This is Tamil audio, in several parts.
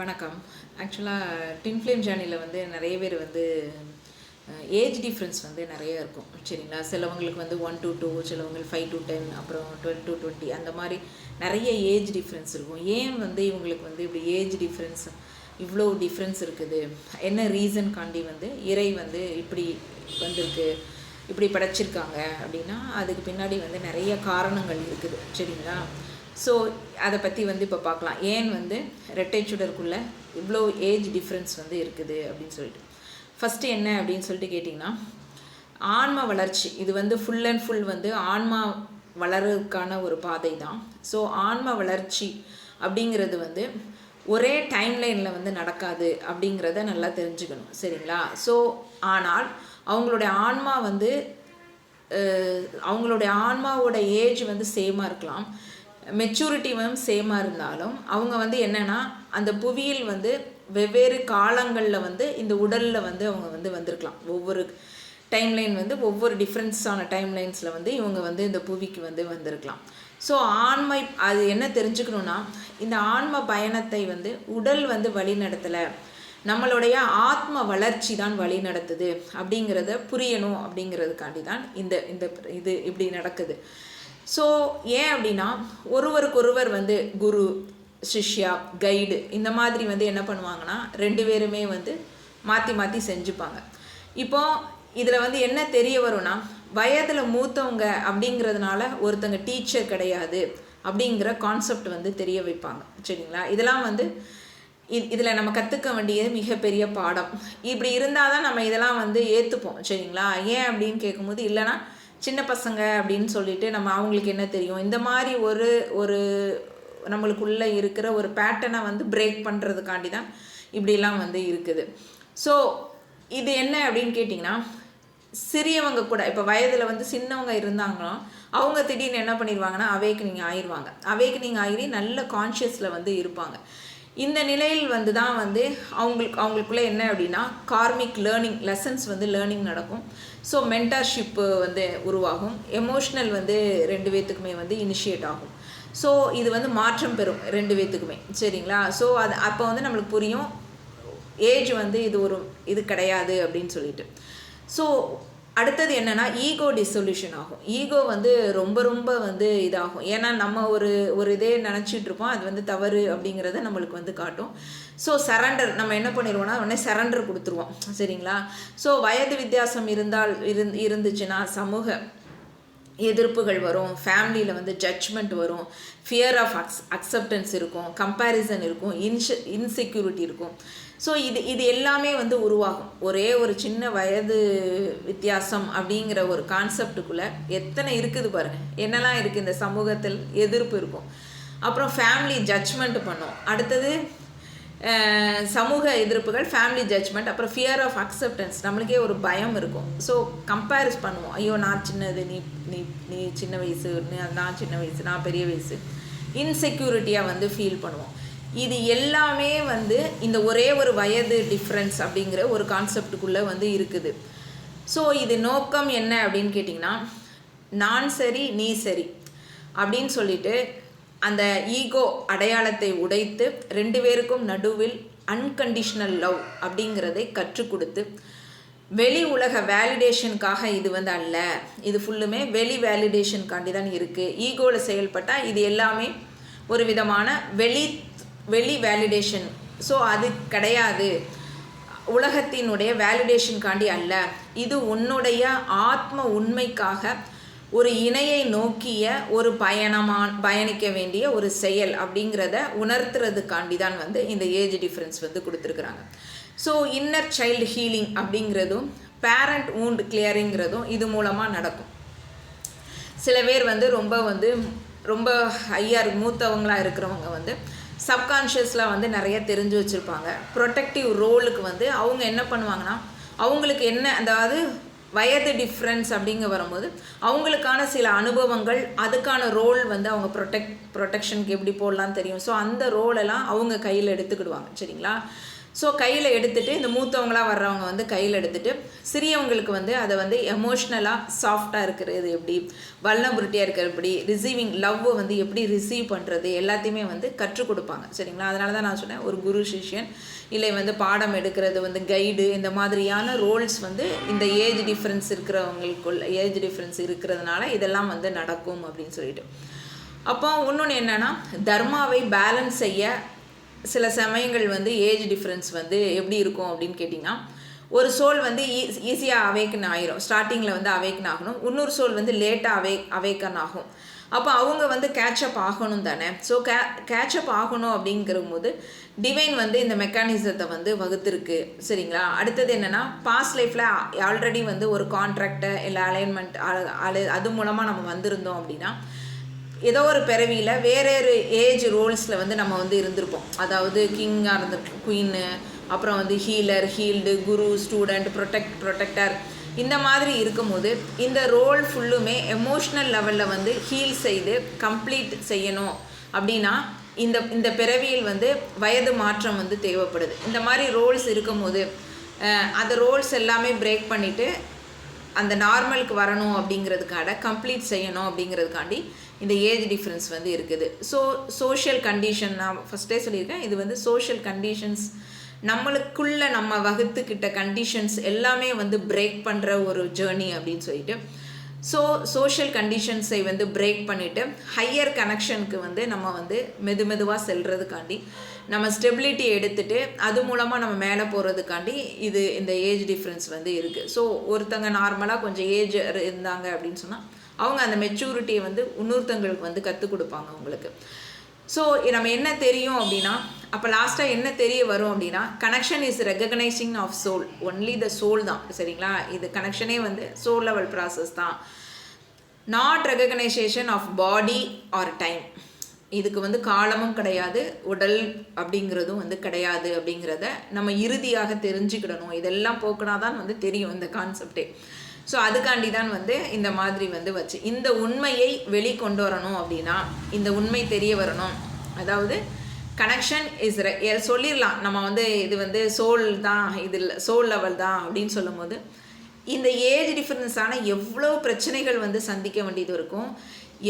வணக்கம். ஆக்சுவலாக டின் ஃப்ளேம் ஜேர்னியில் வந்து நிறைய பேர் வந்து ஏஜ் டிஃப்ரென்ஸ் வந்து நிறைய இருக்கும். சரிங்களா? சிலவங்களுக்கு வந்து ஒன் டு டூ சிலவங்களுக்கு ஃபைவ் டு டென் அப்புறம் டுவெல் டு டுவெண்ட்டி அந்த மாதிரி நிறைய ஏஜ் டிஃப்ரென்ஸ் இருக்கும். ஏன் வந்து இவங்களுக்கு வந்து இப்படி ஏஜ் டிஃப்ரென்ஸ் இவ்வளோ டிஃப்ரென்ஸ் இருக்குது? என்ன ரீசன் காண்டி வந்து இறை வந்து இப்படி வந்திருக்கு இப்படி படைச்சிருக்காங்க அப்படின்னா அதுக்கு பின்னாடி வந்து நிறைய காரணங்கள் இருக்குது. சரிங்களா? ஸோ அதை பற்றி வந்து இப்போ பார்க்கலாம் ஏன் வந்து ரெட்டை சுடருக்குள்ளே இவ்வளோ ஏஜ் டிஃப்ரென்ஸ் வந்து இருக்குது அப்படின்னு சொல்லிட்டு. ஃபஸ்ட்டு என்ன அப்படின்னு சொல்லிட்டு கேட்டிங்கன்னா ஆன்ம வளர்ச்சி. இது வந்து ஃபுல் அண்ட் ஃபுல் வந்து ஆன்மா வளர்றதுக்கான ஒரு பாதை தான் ஸோ ஆன்ம வளர்ச்சி அப்படிங்கிறது வந்து ஒரே டைம்லைனில் வந்து நடக்காது அப்படிங்கிறத நல்லா தெரிஞ்சுக்கணும். சரிங்களா? ஸோ ஆனால் அவங்களுடைய ஆன்மா வந்து அவங்களுடைய ஆன்மாவோட ஏஜ் வந்து சேமாக இருக்கலாம். மெச்சூரிட்டி வந்து சேமாக இருந்தாலும் அவங்க வந்து என்னென்னா அந்த புவியில் வந்து வெவ்வேறு காலங்களில் வந்து இந்த உடலில் வந்து அவங்க வந்து வந்திருக்கலாம். ஒவ்வொரு டைம்லைன் வந்து ஒவ்வொரு டிஃப்ரென்ஸான டைம்லைன்ஸில் வந்து இவங்க வந்து இந்த புவிக்கு வந்து வந்திருக்கலாம். ஸோ ஆன்மை அது என்ன தெரிஞ்சுக்கணுன்னா இந்த ஆன்ம பயணத்தை வந்து உடல் வந்து வழி நடத்தலை. நம்மளுடைய ஆத்ம வளர்ச்சி தான் வழி நடத்துது. அப்படிங்கிறத புரியணும் அப்படிங்கிறதுக்காண்டி தான் இந்த இந்த இது இப்படி நடக்குது. ஸோ ஏன் அப்படின்னா ஒருவருக்கொருவர் வந்து குரு சிஷ்யா கைடு இந்த மாதிரி வந்து என்ன பண்ணுவாங்கன்னா ரெண்டு பேருமே வந்து மாற்றி மாற்றி செஞ்சுப்பாங்க. இப்போ இதில் வந்து என்ன தெரிய வரும்னா வயதில் மூத்தவங்க அப்படிங்கிறதுனால ஒருத்தங்க டீச்சர் கிடையாது அப்படிங்கிற கான்செப்ட் வந்து தெரிய வைப்பாங்க. சரிங்களா? இதெல்லாம் வந்து இதில் நம்ம கற்றுக்க வேண்டியது மிகப்பெரிய பாடம். இப்படி இருந்தால் தான் நம்ம இதெல்லாம் வந்து ஏற்றுப்போம் சரிங்களா? ஏன் அப்படின்னு கேட்கும்போது இல்லைன்னா சின்ன பசங்க அப்படின்னு சொல்லிட்டு நம்ம அவங்களுக்கு என்ன தெரியும்? இந்த மாதிரி ஒரு ஒரு நம்மளுக்குள்ளே இருக்கிற ஒரு பேட்டனை வந்து பிரேக் பண்ணுறதுக்காண்டி தான் இப்படிலாம் வந்து இருக்குது. ஸோ இது என்ன அப்படின்னு கேட்டிங்கன்னா சிறியவங்க கூட இப்போ வயதில் வந்து சின்னவங்க இருந்தாங்களோ அவங்க திடீர்னு என்ன பண்ணிடுவாங்கன்னா அவேக்கனிங் ஆயிடுவாங்க அவேக்கனிங் ஆகி நல்ல கான்ஷியஸில் வந்து இருப்பாங்க. இந்த நிலையில் வந்து தான் வந்து அவங்களுக்கு அவங்களுக்குள்ளே என்ன அப்படின்னா கார்மிக் லேர்னிங் லெசன்ஸ் வந்து லேர்னிங் நடக்கும். ஸோ மென்டர்ஷிப்பு வந்து உருவாகும். எமோஷ்னல் வந்து ரெண்டு பேத்துக்குமே வந்து இனிஷியேட் ஆகும். ஸோ இது வந்து மாற்றம் பெறும் ரெண்டு பேத்துக்குமே. சரிங்களா? ஸோ அது அப்போ வந்து நம்மளுக்கு புரியும். ஏஜ் வந்து இது ஒரு இது கிடையாது அப்படின்னு சொல்லிட்டு. ஸோ அடுத்தது என்னென்னா ஈகோ டிசொல்யூஷன் ஆகும். ஈகோ வந்து ரொம்ப ரொம்ப வந்து இதாகும். ஏன்னா நம்ம ஒரு ஒரு இதே நினச்சிட்டு இருப்போம். அது வந்து தவறு அப்படிங்கிறத நம்மளுக்கு வந்து காட்டும். ஸோ சரண்டர் நம்ம என்ன பண்ணிடுவோம்னா உடனே சரண்டர் கொடுத்துருவோம். சரிங்களா? ஸோ வயது வித்தியாசம் இருந்தால் இருந் இருந்துச்சுன்னா சமூக எதிர்ப்புகள் வரும் ஃபேமிலியில் வந்து ஜட்ஜ்மெண்ட் வரும் ஃபியர் ஆஃப் அக்ஸ் அக்செப்டன்ஸ் இருக்கும் கம்பேரிசன் இருக்கும் இன்ஷ இன்செக்யூரிட்டி இருக்கும். ஸோ இது இது எல்லாமே வந்து உருவாகும். ஒரே ஒரு சின்ன வயது வித்தியாசம் அப்படிங்கிற ஒரு கான்செப்டுக்குள்ளே எத்தனை இருக்குது பாருங்கள் என்னெல்லாம் இருக்குது இந்த சமூகத்தில்? எதிர்ப்பு இருக்கும். அப்புறம் ஃபேமிலி ஜட்ஜ்மெண்ட் பண்ணும். அடுத்தது சமூக எதிர்ப்புகள் ஃபேமிலி ஜட்ஜ்மெண்ட் அப்புறம் ஃபியர் ஆஃப் அக்செப்டன்ஸ் நம்மளுக்கே ஒரு பயம் இருக்கும். ஸோ கம்பேரிஸ் பண்ணுவோம். ஐயோ நான் சின்னது நீ நீ நீ சின்ன வயசு நான் சின்ன வயசு நான் பெரிய வயசு. இன்செக்யூரிட்டியாக வந்து ஃபீல் பண்ணுவோம். இது எல்லாமே வந்து இந்த ஒரே ஒரு வயது டிஃப்ரென்ஸ் அப்படிங்கிற ஒரு கான்செப்டுக்குள்ளே வந்து இருக்குது. ஸோ இது நோக்கம் என்ன அப்படின்னு கேட்டிங்கன்னா நான் சரி நீ சரி அப்படின்னு சொல்லிட்டு அந்த ஈகோ அடையாளத்தை உடைத்து ரெண்டு பேருக்கும் நடுவில் அன்கண்டிஷ்னல் லவ் அப்படிங்கிறதை கற்றுக் கொடுத்து வெளி உலக வேலிடேஷனுக்காக இது வந்து அல்ல. இது ஃபுல்லுமே வெளி வேலிடேஷனுக்காண்டி தான் இருக்குது ஈகோவில் செயல்பட்டால் இது எல்லாமே ஒரு விதமான வெளி வெளி வேலிடேஷன் ஸோ அது கிடையாது. உலகத்தினுடைய வேலிடேஷனுக்காண்டி அல்ல. இது உன்னுடைய ஆத்ம உண்மைக்காக ஒரு இணையை நோக்கிய ஒரு பயணமான பயணிக்க வேண்டிய ஒரு செயல் அப்படிங்கிறத உணர்த்துறதுக்காண்டி தான் வந்து இந்த ஏஜ் டிஃப்ரென்ஸ் வந்து கொடுத்துருக்குறாங்க. ஸோ இன்னர் சைல்டு ஹீலிங் அப்படிங்கிறதும் பேரண்ட் ஊண்ட் கிளியரிங்கிறதும் இது மூலமாக நடக்கும். சில பேர் வந்து ரொம்ப வந்து ரொம்ப ஹையாக மூத்தவங்களாக இருக்கிறவங்க வந்து சப்கான்ஷியஸில் வந்து நிறைய தெரிஞ்சு வச்சுருப்பாங்க. ப்ரொடெக்டிவ் ரோலுக்கு வந்து அவங்க என்ன பண்ணுவாங்கன்னா அவங்களுக்கு என்ன அதாவது வயது டிஃப்ரென்ஸ் அப்படிங்க வரும்போது அவங்களுக்கான சில அனுபவங்கள் அதுக்கான ரோல் வந்து அவங்க ப்ரொடெக்ட் ப்ரொடெக்ஷனுக்கு எப்படி போடலாம் தெரியும். ஸோ அந்த ரோலெல்லாம் அவங்க கையில் எடுத்துக்கிடுவாங்க. சரிங்களா? ஸோ கையில் எடுத்துட்டு இந்த மூத்தவங்களாக வர்றவங்க வந்து கையில் எடுத்துட்டு சிறியவங்களுக்கு வந்து அதை வந்து எமோஷ்னலாக சாஃப்டாக இருக்கிறது எப்படி? வல்னபிலிட்டியாக இருக்கிறது எப்படி? ரிசீவிங் லவ்வை வந்து எப்படி ரிசீவ் பண்ணுறது எல்லாத்தையுமே வந்து கற்றுக் கொடுப்பாங்க. சரிங்களா? அதனால தான் நான் சொன்னேன் ஒரு குரு சிஷ்யன் இல்லை வந்து பாடம் எடுக்கிறது வந்து கைடு இந்த மாதிரியான ரோல்ஸ் வந்து இந்த ஏஜ் டிஃப்ரென்ஸ் இருக்கிறவங்களுக்குள்ள ஏஜ் டிஃப்ரென்ஸ் இருக்கிறதுனால இதெல்லாம் வந்து நடக்கும் அப்படின்னு சொல்லிட்டு. அப்போ இன்னொன்று என்னென்னா தர்மாவை பேலன்ஸ் செய்ய சில சமயங்கள் வந்து ஏஜ் டிஃப்ரென்ஸ் வந்து எப்படி இருக்கும் அப்படின்னு கேட்டிங்கன்னா ஒரு சோல் வந்து ஈ ஈஸியாக அவேக்கன் ஆயிரும். ஸ்டார்டிங்கில் வந்து அவேக்கன் ஆகணும். இன்னொரு சோல் வந்து லேட்டாக அவே அவேக்கன் ஆகும். அப்போ அவங்க வந்து கேட்சப் ஆகணும் தானே. ஸோ கே கேட்சப் ஆகணும் அப்படிங்கிற போது டிவைன் வந்து இந்த மெக்கானிசத்தை வந்து வகுத்துருக்கு. சரிங்களா? அடுத்தது என்னென்னா பாஸ்ட் லைஃப்பில் ஆல்ரெடி வந்து ஒரு கான்ட்ராக்டை இல்லை அலைன்மெண்ட் அது மூலமாக நம்ம வந்திருந்தோம் அப்படின்னா ஏதோ ஒரு பிறவியில் வேற ஒரு ஏஜ் ரோல்ஸில் வந்து நம்ம வந்து இருந்திருப்போம். அதாவது கிங்காக இருந்திருப்போம் குயின்னு அப்புறம் வந்து healer healed guru student protect protector இந்த மாதிரி இருக்கும்போது இந்த ரோல் ஃபுல்லுமே எமோஷ்னல் லெவலில் வந்து ஹீல் செய்து கம்ப்ளீட் செய்யணும் அப்படின்னா இந்த இந்த பிறவியில் வந்து வயது மாற்றம் வந்து தேவைப்படுது. இந்த மாதிரி ரோல்ஸ் இருக்கும்போது அந்த ரோல்ஸ் எல்லாமே பிரேக் பண்ணிவிட்டு அந்த நார்மலுக்கு வரணும் அப்படிங்கிறதுக்காக கம்ப்ளீட் செய்யணும் அப்படிங்கிறதுக்காண்டி இந்த ஏஜ் டிஃப்ரென்ஸ் வந்து இருக்குது. ஸோ சோஷியல் கண்டிஷன் நான் ஃபஸ்ட்டே சொல்லியிருக்கேன். இது வந்து சோஷியல் கண்டிஷன்ஸ் நம்மளுக்குள்ள நம்ம வகுத்துக்கிட்ட கண்டிஷன்ஸ் எல்லாமே வந்து பிரேக் பண்ணுற ஒரு ஜேர்னி அப்படின்னு சொல்லிட்டு. ஸோ சோஷியல் கண்டிஷன்ஸை வந்து பிரேக் பண்ணிவிட்டு ஹையர் கனெக்ஷனுக்கு வந்து நம்ம வந்து மெது மெதுவாக செல்கிறதுக்காண்டி நம்ம ஸ்டெபிலிட்டி எடுத்துட்டு அது மூலமாக நம்ம மேலே போகிறதுக்காண்டி இது இந்த ஏஜ் டிஃப்ரென்ஸ் வந்து இருக்குது ஸோ ஒருத்தங்க நார்மலாக கொஞ்சம் ஏஜ் இருந்தாங்க அப்படின்னு சொன்னால் அவங்க அந்த மெச்சூரிட்டியை வந்து இன்னொருத்தங்களுக்கு வந்து கற்றுக் கொடுப்பாங்க உங்களுக்கு. ஸோ நம்ம என்ன தெரியும் அப்படின்னா அப்போ லாஸ்ட்டாக என்ன தெரிய வரும் அப்படின்னா connection is recognising of soul only the soul தான். சரிங்களா? இது கனெக்ஷனே வந்து சோல் லெவல் ப்ராசஸ் தான். Not recognisation of body or time இதுக்கு வந்து காலமும் கிடையாது உடல் அப்படிங்கிறதும் வந்து கிடையாது அப்படிங்கிறத நம்ம இறுதியாக தெரிஞ்சுக்கிடணும். இதெல்லாம் போக்குனா தான் வந்து தெரியும் இந்த கான்செப்டே ஸோ அதுக்காண்டி தான் வந்து இந்த மாதிரி வந்து வச்சு இந்த உண்மையை வெளிக்கொண்டு வரணும் அப்படின்னா இந்த உண்மை தெரிய வரணும். அதாவது கனெக்ஷன் இஸ் சொல்லிடலாம் நம்ம வந்து இது வந்து சோல் தான் இதில் சோல் லெவல் தான் அப்படின்னு சொல்லும்போது இந்த ஏஜ் டிஃப்ரென்ஸான எவ்வளோ பிரச்சனைகள் வந்து சந்திக்க வேண்டியது இருக்கும்.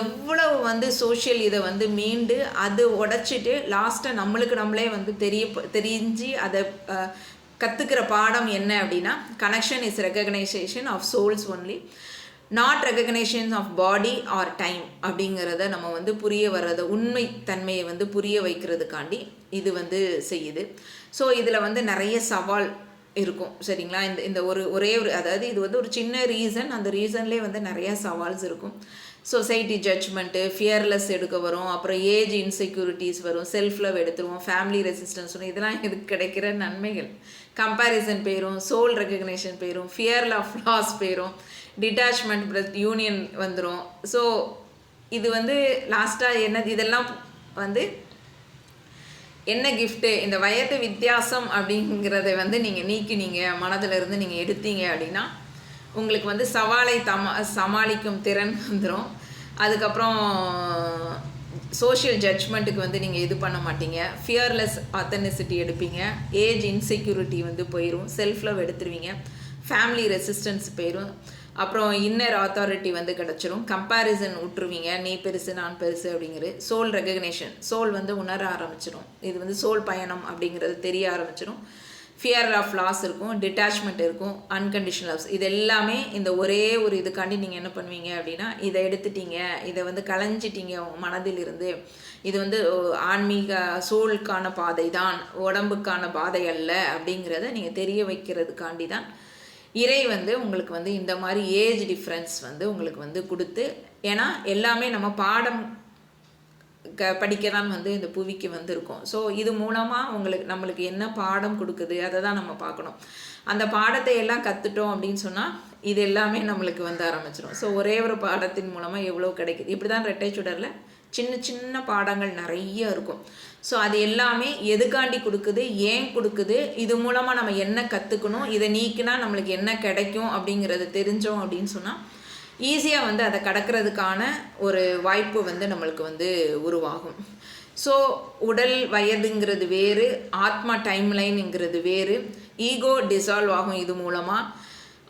எவ்வளவு வந்து சோஷியல் இதை வந்து மீண்டு அது உடைச்சிட்டு லாஸ்ட்டாக நம்மளுக்கு நம்மளே வந்து தெரிய தெரிஞ்சு அதை கற்றுக்கிற பாடம் என்ன அப்படின்னா connection is recognisation of souls only not recognisation of body or time அப்படிங்கிறத நம்ம வந்து புரிய வர்றத உண்மை தன்மையை வந்து புரிய வைக்கிறதுக்காண்டி இது வந்து செய்யுது. ஸோ இதில் வந்து நிறைய சவால் இருக்கும் சரிங்களா? இந்த இந்த ஒரு ஒரே ஒரு அதாவது இது வந்து ஒரு சின்ன ரீசன் அந்த ரீசன்லேயே வந்து நிறைய சவால்ஸ் இருக்கும். சொசைட்டி ஜட்ஜ்மெண்ட்டு ஃபியர்லெஸ் எடுக்க வரும் அப்புறம் ஏஜ் இன்செக்யூரிட்டிஸ் வரும் செல்ஃப் லவ் எடுத்துருவோம் ஃபேமிலி ரெசிஸ்டன்ஸ் வரும் இதெல்லாம் இதுக்கு கிடைக்கிற நன்மைகள். கம்பேரிசன் போயிடும் சோல் ரெக்கக்னேஷன் போயிடும் ஃபியர் ஆஃப் லாஸ் போயிடும் டிட்டாச்மெண்ட் ப்ளஸ் யூனியன் வந்துடும் ஸோ இது வந்து லாஸ்ட்டாக என்ன இதெல்லாம் வந்து என்ன கிஃப்ட்டு இந்த வயது வித்தியாசம் அப்படிங்கிறத வந்து நீங்கள் நீக்கினீங்க மனதிலிருந்து நீங்கள் எடுத்தீங்க அப்படின்னா உங்களுக்கு வந்து சவாலை தமா சமாளிக்கும் திறன் வந்துடும் அதுக்கப்புறம் சோஷியல் ஜட்ஜ்மெண்ட்டுக்கு வந்து நீங்கள் இது பண்ண மாட்டீங்க. ஃபியர்லெஸ் அத்தனிசிட்டி எடுப்பீங்க. ஏஜ் இன்செக்யூரிட்டி வந்து போயிடும் செல்ஃப் லவ் எடுத்துருவீங்க. ஃபேமிலி ரெசிஸ்டன்ஸ் போயிடும் அப்புறம் இன்னர் அத்தாரிட்டி வந்து கிடச்சிரும். கம்பேரிசன் விட்டுருவீங்க நீ பெருசு நான் பெருசு அப்படிங்கிறது சோல் ரெகக்னேஷன் சோல் வந்து உணர ஆரம்பிச்சிடும் இது வந்து சோல் பயணம் அப்படிங்கிறது தெரிய ஆரம்பிச்சிடும் ஃபியர் ஆஃப் லாஸ் இருக்கும் டிட்டாச்மெண்ட் இருக்கும் அன்கண்டிஷனல் லவ்ஸ் இது எல்லாமே இந்த ஒரே ஒரு இதுக்காண்டி நீங்கள் என்ன பண்ணுவீங்க அப்படின்னா இதை எடுத்துட்டீங்க இதை வந்து களைஞ்சிட்டீங்க உங்கள் மனதிலிருந்து. இது வந்து ஆன்மீக சோலுக்கான பாதை தான் உடம்புக்கான பாதை அல்ல அப்படிங்கிறத நீங்கள் தெரிய வைக்கிறதுக்காண்டி தான் இறை வந்து உங்களுக்கு வந்து இந்த மாதிரி ஏஜ் டிஃப்ரென்ஸ் வந்து உங்களுக்கு வந்து கொடுத்து ஏன்னா எல்லாமே நம்ம பாடம் க படிக்க தான் வந்து இந்த புவிக்கு வந்திருக்கோம். ஸோ இது மூலமாக உங்களுக்கு நம்மளுக்கு என்ன பாடம் கொடுக்குது அதை தான் நம்ம பார்க்கணும். அந்த பாடத்தை எல்லாம் கற்றுட்டோம் அப்படின்னு சொன்னால் இது எல்லாமே நம்மளுக்கு வந்து ஆரம்பிச்சிடும் ஸோ ஒரே ஒரு பாடத்தின் மூலமாக எவ்வளோ கிடைக்குது? இப்படி தான் ரெட்டை சுடரில் சின்ன சின்ன பாடங்கள் நிறைய இருக்கும். ஸோ அது எல்லாமே எதுக்காண்டி கொடுக்குது? ஏன் கொடுக்குது? இது மூலமாக நம்ம என்ன கற்றுக்கணும் இதை நீக்கினா நம்மளுக்கு என்ன கிடைக்கும் அப்படிங்கிறத தெரிஞ்சோம் அப்படின்னு சொன்னால் ஈஸியாக வந்து அதை கடக்கிறதுக்கான ஒரு வாய்ப்பு வந்து நம்மளுக்கு வந்து உருவாகும். ஸோ உடல் வயதுங்கிறது வேறு ஆத்மா டைம்லைனுங்கிறது வேறு ஈகோ டிசால்வ் ஆகும் இது மூலமாக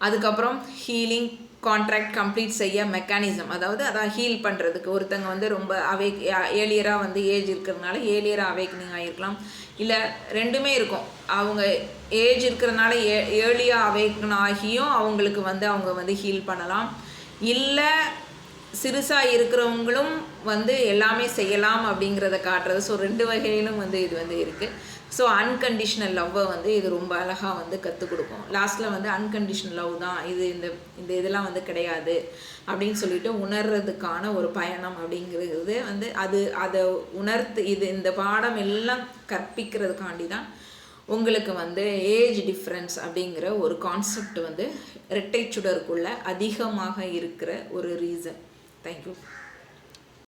அதுக்கப்புறம் ஹீலிங் கான்ட்ராக்ட் கம்ப்ளீட் செய்ய மெக்கானிசம் அதாவது அதான் ஹீல் பண்ணுறதுக்கு ஒருத்தங்க வந்து ரொம்ப அவேக் ஏலியராக வந்து ஏஜ் இருக்கிறதுனால ஏலியராக அவேக்னிங் ஆகிருக்கலாம் இல்லை ரெண்டுமே இருக்கும். அவங்க ஏஜ் இருக்கிறதுனால ஏ ஏர்லியாக அவேக்கன் ஆகியும் அவங்களுக்கு வந்து அவங்க வந்து ஹீல் பண்ணலாம். இல்லை சிறுசாக இருக்கிறவங்களும் வந்து எல்லாமே செய்யலாம் அப்படிங்கிறத காட்டுறது. ஸோ ரெண்டு வகையிலும் வந்து இது வந்து இருக்குது ஸோ அன்கண்டிஷ்னல் லவ்வை வந்து இது ரொம்ப அழகாக வந்து கற்றுக் கொடுக்கும். லாஸ்ட்டில் வந்து அன்கண்டிஷ்னல் லவ் தான். இது இந்த இந்த இதெல்லாம் வந்து கிடையாது அப்படின்னு சொல்லிட்டு உணர்றதுக்கான ஒரு பயணம் அப்படிங்கிறது வந்து அது அதை உணர்த்து இது இந்த பாடம் எல்லாம் கற்பிக்கிறதுக்காண்டி தான் உங்களுக்கு வந்து ஏஜ் டிஃப்ரென்ஸ் அப்படிங்கிற ஒரு கான்செப்ட் வந்து இரட்டை சுடருக்குள்ள அதிகமாக இருக்கிற ஒரு ரீசன் தேங்க்யூ